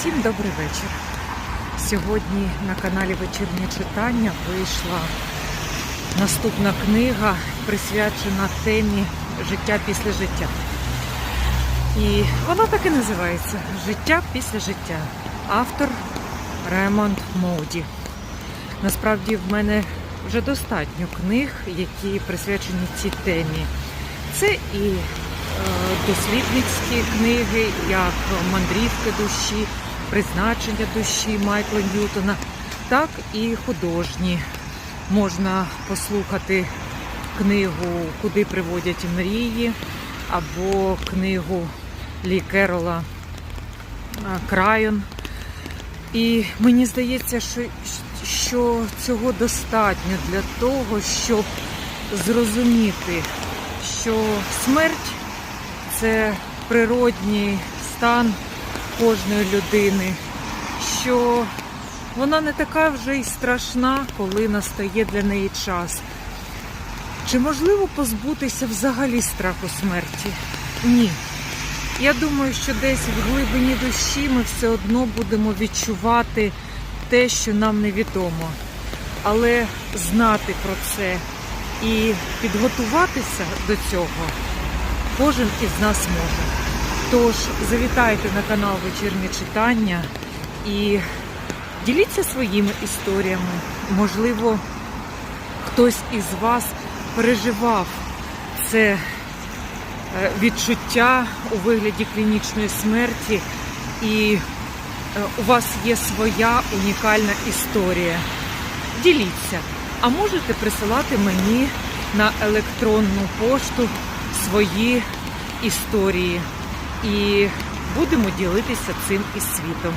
Всім добрий вечір. Сьогодні на каналі Вечірнє читання вийшла наступна книга, присвячена темі Життя після життя. І вона так і називається Життя після життя. Автор Ремонд Моуді. Насправді в мене вже достатньо книг, які присвячені цій темі. Це і дослідницькі книги, як мандрівки душі, призначення душі Майкла Ньютона, так і художні. Можна послухати книгу Куди приводять мрії або книгу Лі Керола Крайон. І мені здається, що, що цього достатньо для того, щоб зрозуміти, що смерть це природній стан кожної людини, що вона не така вже й страшна, коли настає для неї час. Чи можливо позбутися взагалі страху смерті? Ні. Я думаю, що десь в глибині душі ми все одно будемо відчувати те, що нам невідомо. Але знати про це і підготуватися до цього кожен із нас може. Тож завітайте на канал Вечірнє читання і діліться своїми історіями. Можливо, хтось із вас переживав це е, відчуття у вигляді клінічної смерті, і е, у вас є своя унікальна історія. Діліться, а можете присилати мені на електронну пошту свої історії. І будемо ділитися цим із світом.